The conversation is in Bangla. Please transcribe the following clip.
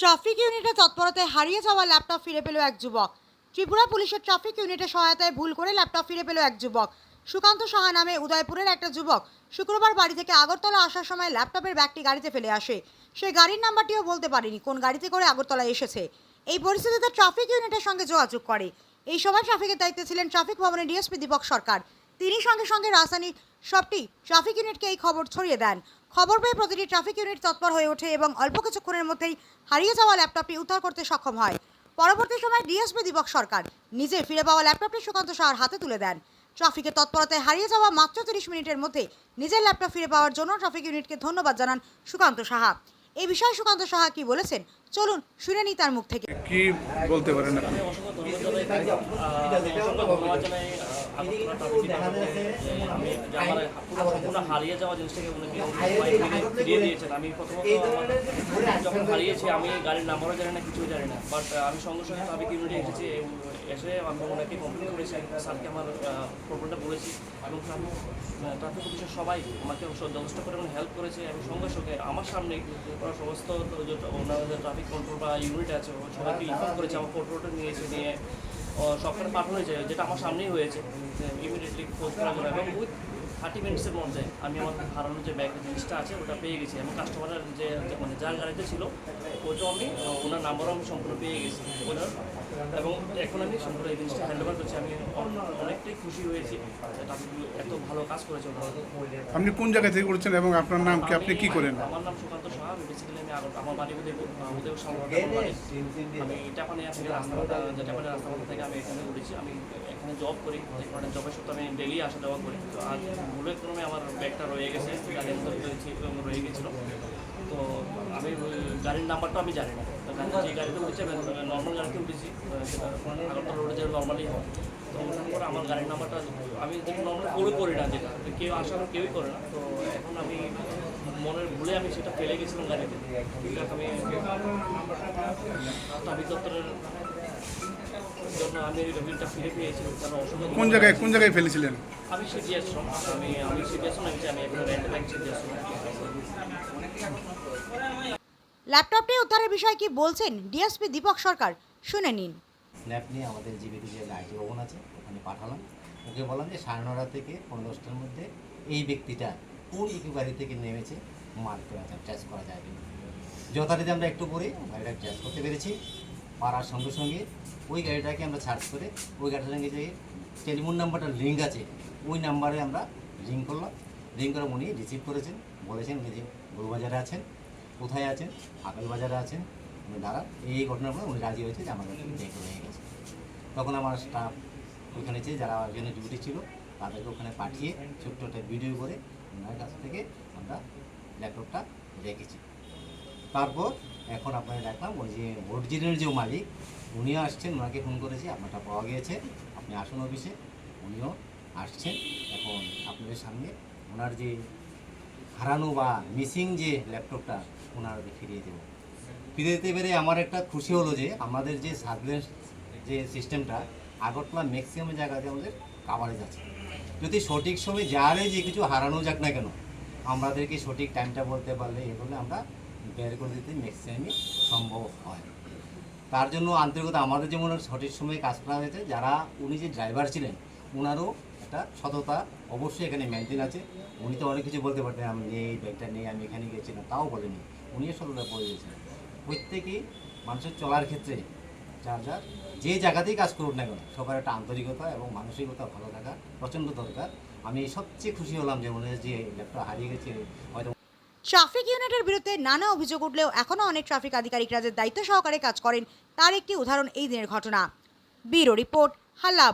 ট্রাফিক ইউনিটে তৎপরতায় হারিয়ে যাওয়া ল্যাপটপ ফিরে পেল এক যুবক। ত্রিপুরা পুলিশের ট্রাফিক ইউনিটের সহায়তায় ভুল করে ল্যাপটপ ফিরে পেল এক যুবক। সুকান্ত সাহা নামে উদয়পুরের একটা যুবক শুক্রবার বাড়ি থেকে আগরতলা আসার সময় ল্যাপটপের ব্যাগটি গাড়িতে ফেলে আসে। সে গাড়ির নাম্বারটিও বলতে পারেনি, কোন গাড়িতে করে আগরতলা এসেছে। এই পরিস্থিতিতে ট্রাফিক ইউনিটের সঙ্গে যোগাযোগ করে। এই সময় ট্রাফিকের দায়িত্বে ছিলেন ট্রাফিক ভবনের ডিএসপি দীপক সরকার। তিনি সঙ্গে সঙ্গে রাজধানীর সবটি ট্রাফিক ইউনিটকে এই খবর ছড়িয়ে দেন। খবর পেয়ে প্রতিটি ট্রাফিক ইউনিট তৎপর হয়ে ওঠে এবং অল্প কিছুক্ষণের মধ্যেই হারিয়ে যাওয়া ল্যাপটপটি উদ্ধার করতে সক্ষম হয়। পরবর্তী সময় ডিএসপি দীপক সরকার নিজে ফিরে পাওয়া ল্যাপটপটি সুকান্ত সাহার হাতে তুলে দেন। ট্রাফিকের তৎপরতায় হারিয়ে যাওয়া মাত্র তিরিশ মিনিটের মধ্যে নিজের ল্যাপটপ ফিরে পাওয়ার জন্য ট্রাফিক ইউনিটকে ধন্যবাদ জানান সুকান্ত সাহা। এই বিষয়ে সুকান্ত সাহা কি বলেছেন? চলুন শুনে নিই তার মুখ থেকে। কি বলতে পারেন হারিয়ে যাওয়া জিনিসটাকে ফিরিয়ে দিয়েছেন। আমি প্রথমত যখন হারিয়েছি আমি গাড়ির নাম্বারও জানি না কিছুই জানি না। বাট আমি সঙ্গে সঙ্গে ট্রাফিক ইউনিটে এসেছি এসে আমি ওনাকে কমপ্লেন করেছি। স্যারকে আমার প্রবলেমটা বলেছি এবং ট্রাফিক পুলিশের সবাই আমাকে যথেষ্ট পরিমাণে হেল্প করেছে এবং সঙ্গে সঙ্গে আমার সামনে ওরা সমস্ত ওনাদের ট্রাফিক কন্ট্রোল বা ইউনিট আছে সবাইকে ইনফর্ম করেছে আমার ফটোটা নিয়েছে নিয়ে সবখানে পাঠানো হয়েছে, যেটা আমার সামনেই হয়েছে ইমিডিয়েটলি খোঁজ করার জন্য। এবং উইথ থার্টি মিনিটসের মধ্যে আমি আমার হারানো যে ব্যাগ জিনিসটা আছে, ওটা পেয়ে গেছি। এবং কাস্টমারের যে মানে যার গাড়িতে ছিল ওটা আমি, ওনার নাম্বারও আমি সম্পূর্ণ পেয়ে গেছি, ওনার। এবং এখন আমি সম্পূর্ণ এই জিনিসটা হ্যান্ড ওভার করছি আমি অন- অনেকটাই খুশি হয়েছি। কাজ করেছে ওনারা আপনি কোন জায়গা থেকে করছেন এবং আপনার নাম কি? আপনি কি করেন? আমার নাম সুকান্ত সাহা আমি বেসিক্যালি আমি আমার বাড়ি উদয় উদয় বাড়ি। আমি টাপানিয়া থেকে রাস্তা যে টাপানিয়া রাস্তা থেকে আমি এখানে উঠেছি। আমি এখানে জব করি এখানে জবের সত্ত্বে আমি ডেলি আসা যাওয়া করি। তো আজ ভুলের ক্রমে আমার ব্যাগটা রয়ে গেছে গাড়ির রয়ে গেছিল। তো আমি গাড়ির নাম্বারটা আমি জানি না। যে গাড়িতে উঠেছি আমি নর্মাল গাড়িতে উঠেছি সেটা আগরতলা রোডে যে নর্মালি হয়। তো ওঠার পর আমার গাড়ির নাম্বারটা আমি নর্মাল ফলো করি না যেটা। কেউ আসার কেউই করে না। তো এখন আমি মনের ভুলে আমি সেটা ফেলে গেছিলাম গাড়িতে। আমি ট্রাফিক দপ্তরের জন্য আমি রবিনটা ফিরে পেয়েছি কারণ অসুবিধা কোন জায়গায় কোন জায়গায় ফেলেছিলেন? আমি সিডিএস আমি আমি সিডিএস নাকি আমি এখানে রেন্টে থাকি সিডিএস ল্যাপটপটি উদ্ধারের বিষয়ে কি বলছেন ডিএসপি দীপক সরকার? শুনে নিন। স্ন্যাপ নিয়ে আমাদের জীবিত যে আইটি ভবন আছে, ওখানে পাঠালাম। ওকে বললাম যে সাড়ে নটা থেকে পনেরো দশটার মধ্যে এই ব্যক্তিটা কোন ইকু গাড়ি থেকে নেমেছে মার্ক করা যায় ট্রেস করা যায় যথারীতি আমরা একটু পরে গাড়িটা ট্রেস করতে পেরেছি। পারার সঙ্গে সঙ্গে ওই গাড়িটাকে আমরা সার্চ করে, ওই গাড়িটার সঙ্গে যে টেলিফোন নাম্বারটা লিঙ্ক আছে, ওই নাম্বারে আমরা লিঙ্ক করলাম। লিঙ্ক করে উনি রিসিভ করেছেন, বলেছেন উনি যে গরুবাজারে আছেন কোথায় আছেন আপেল বাজারে আছেন উনি দাঁড়া এই ঘটনার পরে উনি রাজি হয়েছে যে আমার কাছে ব্যাগ হয়ে গেছে। তখন আমার স্টাফ ওইখানে যে যারা ওখানে ডিউটি ছিল, তাদেরকে ওখানে পাঠিয়ে ছোট্ট একটা ভিডিও করে ওনার কাছ থেকে আমরা ল্যাপটপটা রেখেছি। তারপর এখন আপনারা দেখলাম ওই যে অরিজিনাল যে মালিক, উনিও আসছেন, ওনাকে ফোন করেছি, আপনারটা পাওয়া গিয়েছে আপনি আসুন অফিসে উনিও আসছেন। এখন আপনাদের সামনে ওনার যে হারানো বা মিসিং যে ল্যাপটপটা ওনারকে ফিরিয়ে দেবো। ফিরে দিতে পেরে আমার একটা খুশি হলো যে আমাদের যে সার্ভিলেন্স যে সিস্টেমটা আগরতলা ম্যাক্সিমাম জায়গাতে আমাদের কাভারেজ আছে। যদি সঠিক সময় যারে যে কিছু হারানো যাক না কেন, আমাদেরকে সঠিক টাইমটা বলতে পারলে এ করলে আমরা বের করে দিতে ম্যাক্সিমামই সম্ভব হয়। তার জন্য আন্তরিকতা, আমাদের যেমন সঠিক সময়ে কাজ করা হয়েছে, যারা উনি যে ড্রাইভার ছিলেন ওনারও একটা সততা অবশ্যই এখানে মেনটেন আছে। উনি তো অনেক কিছু বলতে পারতেন, আমি নেই, ব্যাগটা নেই, আমি এখানে গেছিলাম তাও বলেনি। উনিও সততা বলে দিয়েছিলেন প্রত্যেকেই মানুষের চলার ক্ষেত্রে যার যার যে জায়গাতেই কাজ করুক না কেন, সবার একটা আন্তরিকতা এবং মানসিকতা ভালো থাকা প্রচণ্ড দরকার। আমি সবচেয়ে খুশি হলাম যে মনে যে ল্যাপটপ হারিয়ে গেছে, হয়তো ট্রাফিক ইউনিটের বিরুদ্ধে নানা অভিযোগ উঠলেও এখনও অনেক ট্রাফিক আধিকারিকরা যে দায়িত্ব সহকারে কাজ করেন, তার একটি উদাহরণ এই দিনের ঘটনা। ব্যুরো রিপোর্ট হাল্লা